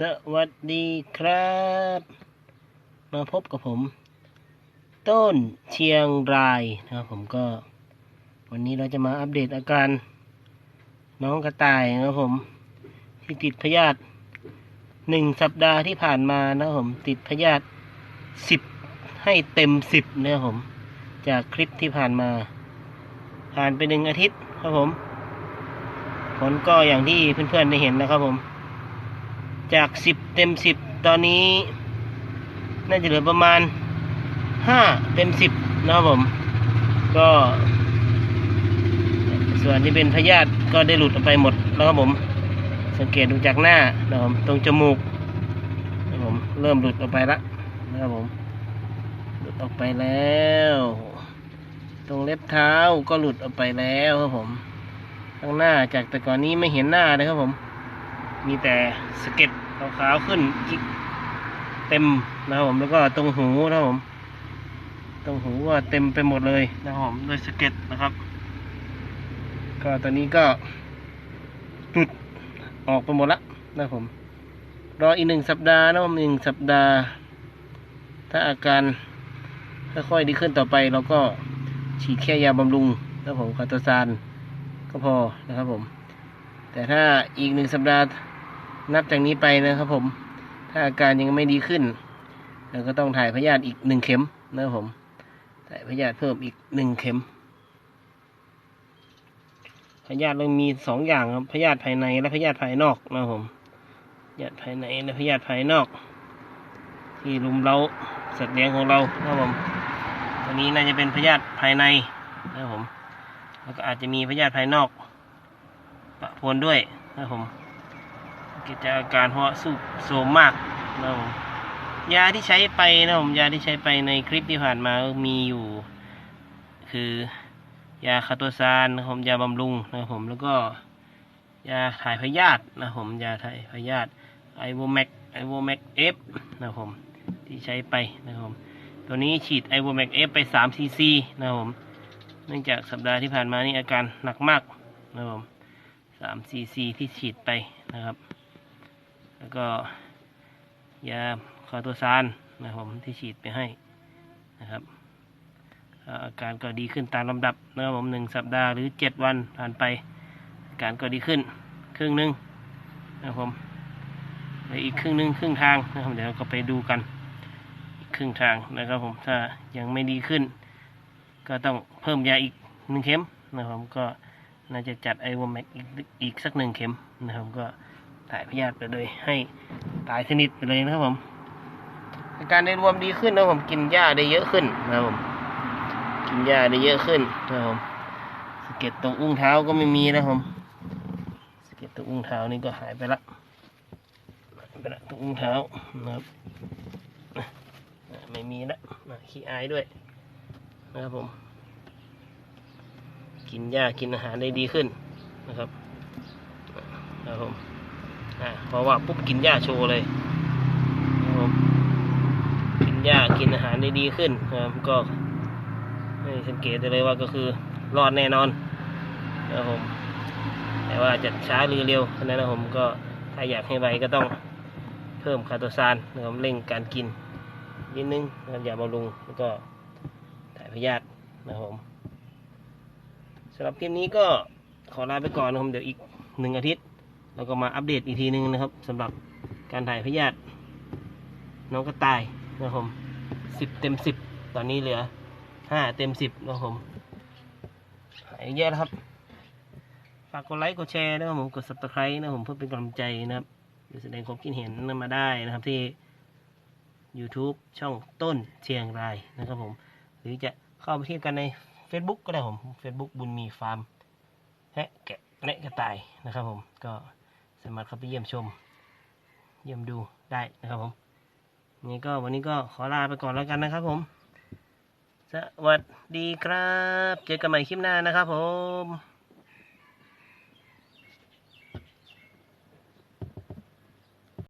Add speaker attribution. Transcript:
Speaker 1: สวัสดีครับ มาพบกับผม ต้นเชียงรายนะครับผมก็ วันนี้เราจะมาอัปเดตอาการ น้องกระต่ายนะครับผม ที่ติดพยาธิหนึ่งสัปดาห์ที่ผ่านมานะครับผมติดพยาธิสิบให้เต็มสิบนะครับผม จากคลิปที่ผ่านมา ผ่านไปหนึ่งอาทิตย์ครับผม ผลก็อย่างที่เพื่อนๆได้เห็นนะครับผม จากสิบเต็มสิบตอนนี้ น่าจะเหลือประมาณห้าเต็มสิบนะครับผม ก็ ส่วนที่เป็นพยาธิก็ได้หลุดออกไปหมดแล้วครับผม สังเกตดูจากหน้านะครับผมตรงจมูกนะครับผมเริ่มหลุดออกไปละนะครับผม หลุดออกไปแล้ว ตรงเล็บเท้าก็หลุดออกไปแล้วครับผม ข้างหน้าจากแต่ก่อนนี้ไม่เห็นหน้าเลยครับผม มีแต่สเก็ดขาวๆขึ้นเต็มนะครับผมแล้วก็ตรงหูนะครับผมตรงหูก็เต็มไปหมดเลยนะครับผมโดยสเก็ดนะครับ ก็ตอนนี้ก็หลุดออกไปหมดละนะครับผมรออีกหนึ่งสัปดาห์นะครับหนึ่งสัปดาห์ ถ้าอาการค่อยๆดีขึ้นต่อไปเราก็ฉีดแค่ยาบำรุงนะครับผมคาโตซานก็พอนะครับผม แต่ถ้าอีกหนึ่งสัปดาห์ นับจากนี้ไปนะครับผม ถ้าอาการยังไม่ดีขึ้นเราก็ต้องถ่ายพยาธิอีกหนึ่งเข็มนะครับผม ถ่ายพยาธิเพิ่มอีกหนึ่งเข็ม พยาธิเรามีสองอย่างครับ พยาธิภายในและพยาธิภายนอกนะครับผม พยาธิภายในและพยาธิภายนอก ที่รุมเราสัตว์เลี้ยงของเรานะครับผมตัวนี้น่าจะเป็นพยาธิภายในนะครับผม แล้วก็อาจจะมีพยาธิภายนอกปะปนด้วยนะครับผม กิจอาการเพราะสูบโซมมากนะครับผมยาที่ใช้ไปนะครับผมยาที่ใช้ไปในคลิปที่ผ่านมามีอยู่ คือยาคาโตซานนะครับผมยาบำรุงนะครับผมแล้วก็ยาถ่ายพยาธินะครับผมยาถ่ายพยาธิไอโวแม็กไอโวแม็กเอฟนะครับผมที่ใช้ไปนะครับผมตัวนี้ฉีดไอโวแม็กเอฟไป3ซีซีนะครับผมเนื่องจากสัปดาห์ที่ผ่านมานี่อาการหนักมากนะครับผมสามซีซีที่ฉีดไปนะครับ แล้วก็ยาคอตัวซานนะครับผมที่ฉีดไปให้นะครับอาการก็ดีขึ้นตามลำดับนะครับผมหนึ่งสัปดาห์หรือเจ็ดวันผ่านไป อาการก็ดีขึ้นครึ่งหนึ่งนะครับผมเหลืออีกครึ่งหนึ่งครึ่งทางนะครับเดี๋ยวเราก็ไปดูกันอีกครึ่งทางนะครับผมถ้ายังไม่ดีขึ้น ก็ต้องเพิ่มยาอีกหนึ่งเข็มนะครับก็น่าจะจัดไอวอแมกอีกอีกสักหนึ่งเข็มนะครับก็ ถ่ายพยาธิไปเลยให้ตายสนิทไปเลยนะครับผมอาการในรวมดีขึ้นนะครับผมกินหญ้าได้เยอะขึ้นนะครับผมกินหญ้าได้เยอะขึ้นนะครับผมสเก็ดตรงอุ้งเท้าก็ไม่มีนะครับผมสเก็ดตรงอุ้งเท้านี่ก็หายไปละหายไปละตรงอุ้งเท้านะครับไม่มีละขี้อายด้วยนะครับผม กินหญ้ากินอาหารได้ดีขึ้นนะครับ นะครับผม เพราะว่าปุ๊บกินหญ้าโชว์เลยนะครับผมกินหญ้ากินอาหารได้ดีขึ้นครับก็สังเกตได้เลยว่าก็คือรอดแน่นอนนะครับผมแต่ว่าจะช้าหรือเร็วขนาดนั้นผมก็ถ้าอยากให้ไวก็ต้องเพิ่มคาโตซานนะครับเร่งการกินนิดนึงนะครับอย่าบำรุงแล้วก็ถ่ายพยาธินะครับผมสำหรับคลิปนี้ก็ขอลาไปก่อนนะครับเดี๋ยวอีกหนึ่งอาทิตย์ เราก็มาอัปเดตอีกทีหนึงนะครับสำหรับการถ่ายพยาธิน้องกระต่ายนะครับผมสิบเต็มสิบตอนนี้เหลือห้าเต็มสิบนะครับผมหายเยอะแล้วครับ ฝากกดไลค์กดแชร์นะครับผมกด subscribe นะครับผมเพื่อเป็นกำลังใจนะครับหรือแสดงความคิดเห็นมาได้นะครับที่ YouTube ช่องต้นเชียงรายนะครับผม หรือจะเข้าไปเที่ยวกันใน Facebook ก็ได้ผม Facebook บุญมีฟาร์มแพะแกะและกระต่ายนะครับผมก็ สามารถเข้าไปเยี่ยมชม เยี่ยมดูได้นะครับผมนี่ก็วันนี้ก็ขอลาไปก่อนแล้วกันนะครับผม สวัสดีครับ เจอกันใหม่คลิปหน้านะครับผม